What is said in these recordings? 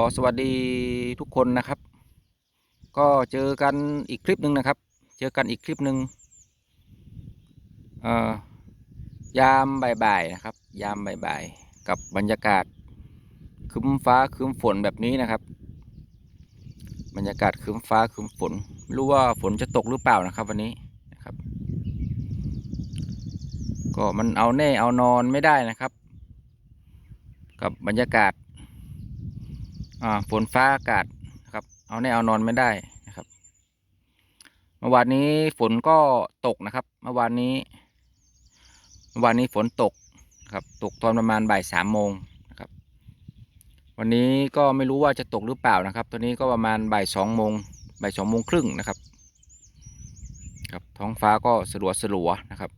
อสวัสดีทุกคนนะครับ ก็เจอกันอีกคลิปหนึ่งนะครับ เจอกันอีกคลิปหนึ่งยามบ่ายๆนะครับ ยามบ่ายๆกับบรรยากาศครึ้มฟ้าครึ้มฝนแบบนี้นะครับ บรรยากาศครึ้มฟ้าครึ้มฝนไม่รู้ว่าฝนจะตกหรือเปล่านะครับ วันนี้นะครับ ก็มันเอาแน่เอานอนไม่ได้นะครับ กับบรรยากาศ ฝนฟ้าอากาศนะครับ เอาแน่เอานอนไม่ได้นะครับเมื่อวานนี้ฝนก็ตกนะครับเมื่อวานนี้เมื่อวานนี้ฝนตกครับ ตกตอนประมาณบ่ายสามโมงนะครับ วันนี้ก็ไม่รู้ว่าจะตกหรือเปล่านะครับ ตอนนี้ก็ประมาณบ่ายสองโมงบ่ายสองโมงครึ่งนะครับครับท้องฟ้าก็สลัวสลัวนะครับ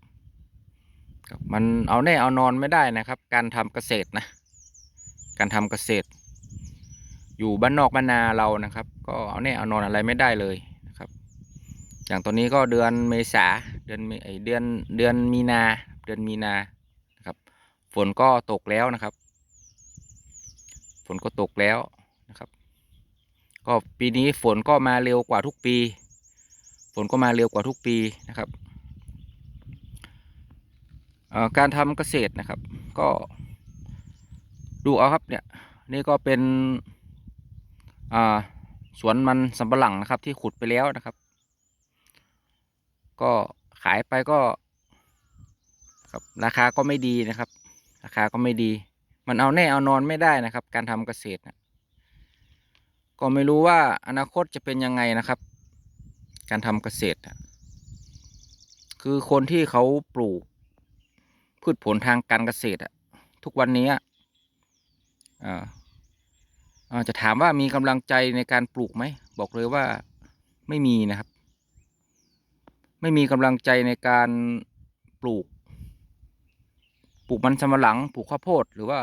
ครับ มันเอาแน่เอานอนไม่ได้นะครับ การทำเกษตรนะ การทำเกษตร อยู่บ้านนอกบ้านนาเรานะครับ ก็เอาแน่เอานอนอะไรไม่ได้เลยนะครับ อย่างตอนนี้ก็เดือนเมษาเดือนเมไอเดือนเดือนมีนา เดือนมีนานะครับ ฝนก็ตกแล้วนะครับ ฝนก็ตกแล้วนะครับ ก็ปีนี้ฝนก็มาเร็วกว่าทุกปี ฝนก็มาเร็วกว่าทุกปีนะครับการทำเกษตรนะครับ ก็ดูเอาครับเนี่ยนี่ก็เป็น สวนมันสำปะหลังนะครับ ที่ขุดไปแล้วนะครับ ก็ขายไปก็ครับราคาก็ไม่ดีนะครับ ราคาก็ไม่ดี มันเอาแน่เอานอนไม่ได้นะครับ การทำเกษตรนะก็ไม่รู้ว่าอนาคตจะเป็นยังไงนะครับ การทำเกษตรนะคือคนที่เขาปลูก พืชผลทางการเกษตรอะทุกวันนี้อ่า จะถามว่ามีกำลังใจในการปลูกไหม บอกเลยว่าไม่มีนะครับ ไม่มีกำลังใจในการปลูก ปลูกมันสำปะหลัง ปลูกข้าวโพดหรือว่า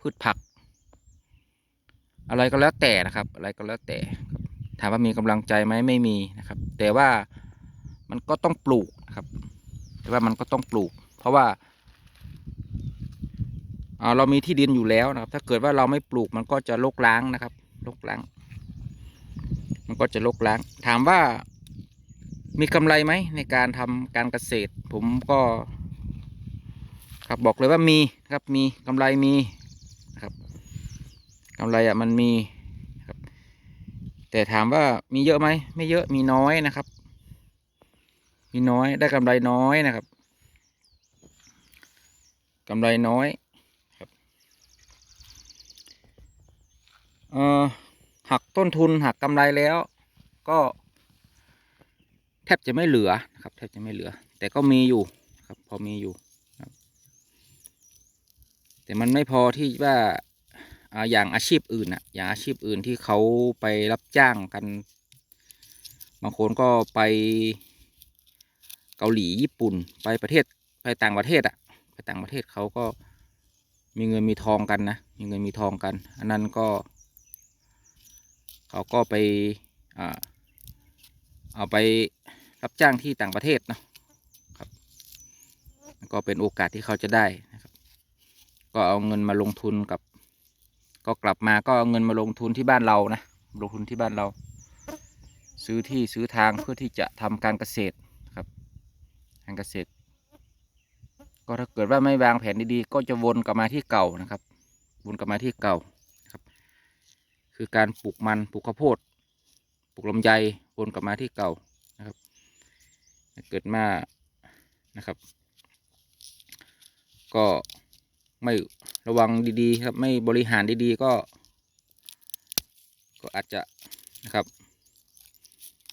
พืชผัก อะไรก็แล้วแต่นะครับ อะไรก็แล้วแต่ถามว่ามีกำลังใจไหมไม่มีนะครับ แต่ว่ามันก็ต้องปลูกนะครับ แต่ว่ามันก็ต้องปลูก เพราะว่า เรามีที่ดินอยู่แล้วนะครับ ถ้าเกิดว่าเราไม่ปลูกมันก็จะรกล้างนะครับรกล้าง มันก็จะรกล้าง ถามว่ามีกำไรไหมในการทำการเกษตร ผมก็ครับบอกเลยว่ามีครับมีกำไรมีนะครับกำไรอะมันมีครับ แต่ถามว่ามีเยอะไหมไม่เยอะมีน้อยนะครับ มีน้อยได้กำไรน้อยนะครับกำไรน้อย เอ่อ หักต้นทุนหักกำไรแล้ว ก็แทบจะไม่เหลือนะครับแทบจะไม่เหลือ แต่ก็มีอยู่ครับพอมีอยู่ครับ แต่มันไม่พอที่ว่าอ่าอย่างอาชีพอื่นอะอย่างอาชีพอื่นที่เขาไปรับจ้างกัน บางคนก็ไปเกาหลีญี่ปุ่นไปประเทศไปต่างประเทศอะไปต่างประเทศเขาก็มีเงินมีทองกันนะ มีเงินมีทองกัน อันนั้นก็ เขาก็ไปอเอาไปรับจ้างที่ต่างประเทศเนาะครับก็เป็นโอกาสที่เขาจะได้นะครับ ก็เอาเงินมาลงทุนกับ ก็กลับมาก็เอาเงินมาลงทุนที่บ้านเรานะลงทุนที่บ้านเรา ซื้อที่ซื้อทางเพื่อที่จะทำการเกษตรครับการเกษตร ก็ถ้าเกิดว่าไม่วางแผนดีๆก็จะวนกลับมาที่เก่านะครับ วนกลับมาที่เก่า คือการปลูกมันปลูกข้าวโพดปลูกลำไยวนกลับมาที่เก่านะครับ เกิดมานะครับ ก็ไม่ระวังดีๆครับไม่บริหารดีๆก็ ก็อาจจะนะครับ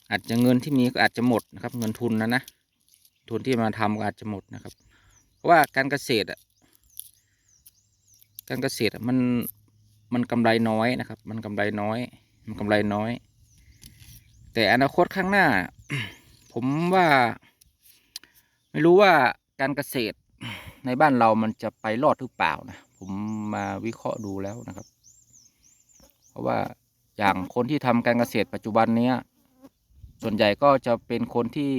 อาจจะเงินที่มีก็อาจจะหมดนะครับ เงินทุนนะนะทุนที่มาทำก็อาจจะหมดนะครับ เพราะว่าการเกษตรอะการเกษตรมัน มันกำไรน้อยนะครับ มันกำไรน้อย มันกำไรน้อย แต่อนาคตข้างหน้า ผมว่า ไม่รู้ว่าการเกษตรในบ้านเรามันจะไปรอดหรือเปล่านะผมมาวิเคราะห์ดูแล้วนะครับ เพราะว่าอย่างคนที่ทำการเกษตรปัจจุบันเนี้ยส่วนใหญ่ก็จะเป็นคนที่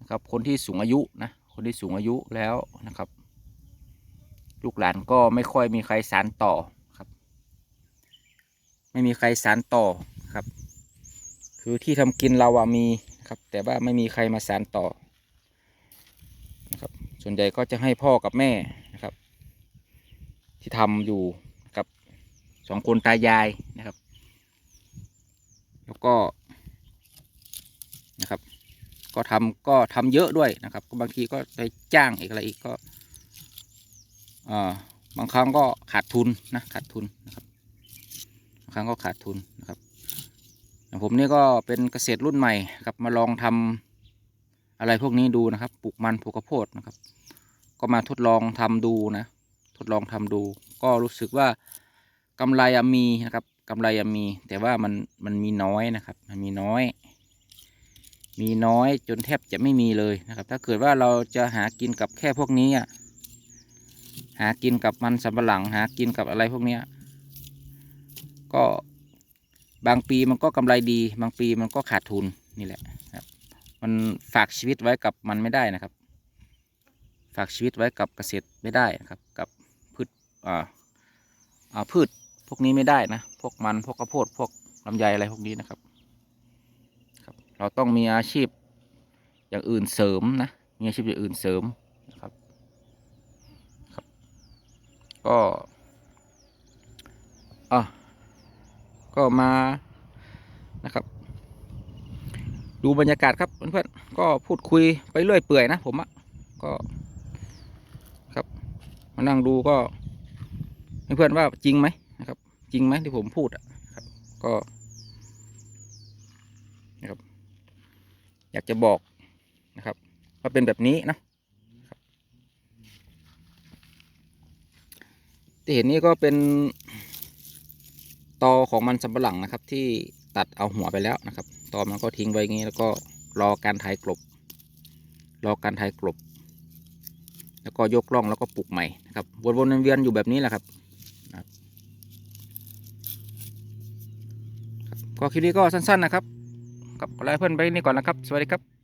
นะครับคนที่สูงอายุนะคนที่สูงอายุแล้วนะครับ ลูกหลานก็ไม่ค่อยมีใครสานต่อ ไม่มีใครสานต่อครับ คือที่ทำกินเราอะมีครับ แต่ว่าไม่มีใครมาสานต่อนะครับ ส่วนใหญ่ก็จะให้พ่อกับแม่นะครับ ที่ทำอยู่กับสองคนตายายนะครับ แล้วก็นะครับ ก็ทำก็ทำเยอะด้วยนะครับ ก็บางทีก็ไปจ้างอีกอะไรอีกก็อ่าบางครั้งก็ขาดทุนนะขาดทุนนะครับ รั้งก็ขาดทุนนะครับผมนี่ก็เป็นเกษตรรุ่นใหม่ครับมาลองทำอะไรพวกนี้ดูนะครับปลูกมันปลูกข้าวโพดนะครับ ก็มาทดลองทำดูนะ ทดลองทำดู ก็รู้สึกว่ากำไรมีนะครับกำไรมี แต่ว่ามันมันมีน้อยนะครับ มันมีน้อย มีน้อยจนแทบจะไม่มีเลยนะครับ ถ้าเกิดว่าเราจะหากินกับแค่พวกนี้อะหากินกับมันสำปะหลังหากินกับอะไรพวกเนี้ย ก็บางปีมันก็กำไรดี บางปีมันก็ขาดทุนนี่แหละครับ มันฝากชีวิตไว้กับมันไม่ได้นะครับ ฝากชีวิตไว้กับเกษตรไม่ได้นะครับ กับพืชอ่าอ่าพืชพวกนี้ไม่ได้นะ พวกมันพวกข้าวโพดพวกลำไยอะไรพวกนี้นะครับครับ เราต้องมีอาชีพอย่างอื่นเสริมนะมีอาชีพอย่างอื่นเสริมนะครับครับ ก็อะ ก็มานะครับ ดูบรรยากาศครับเพื่อนๆก็พูดคุยไปเรื่อยเปื่อยนะผมอะก็ครับ มานั่งดูก็เพื่อนว่าจริงไหมนะครับ จริงไหมที่ผมพูดอะครับ ก็นะครับ อยากจะบอกนะครับว่าเป็นแบบนี้นะที่เห็นนี่ก็เป็น ตอของมันสำปะหลังนะครับ ที่ตัดเอาหัวไปแล้วนะครับ ตอมันก็ทิ้งไว้งี้แล้วก็รอการไถกลบ รอการไถกลบ แล้วก็ยกล่องแล้วก็ปลูกใหม่นะครับวนๆเวียนๆอยู่แบบนี้แหละครับก็คลิปนี้ก็สั้นๆนะครับกับอะไรเพื่อนไปนี่ก่อนนะครับ สวัสดีครับ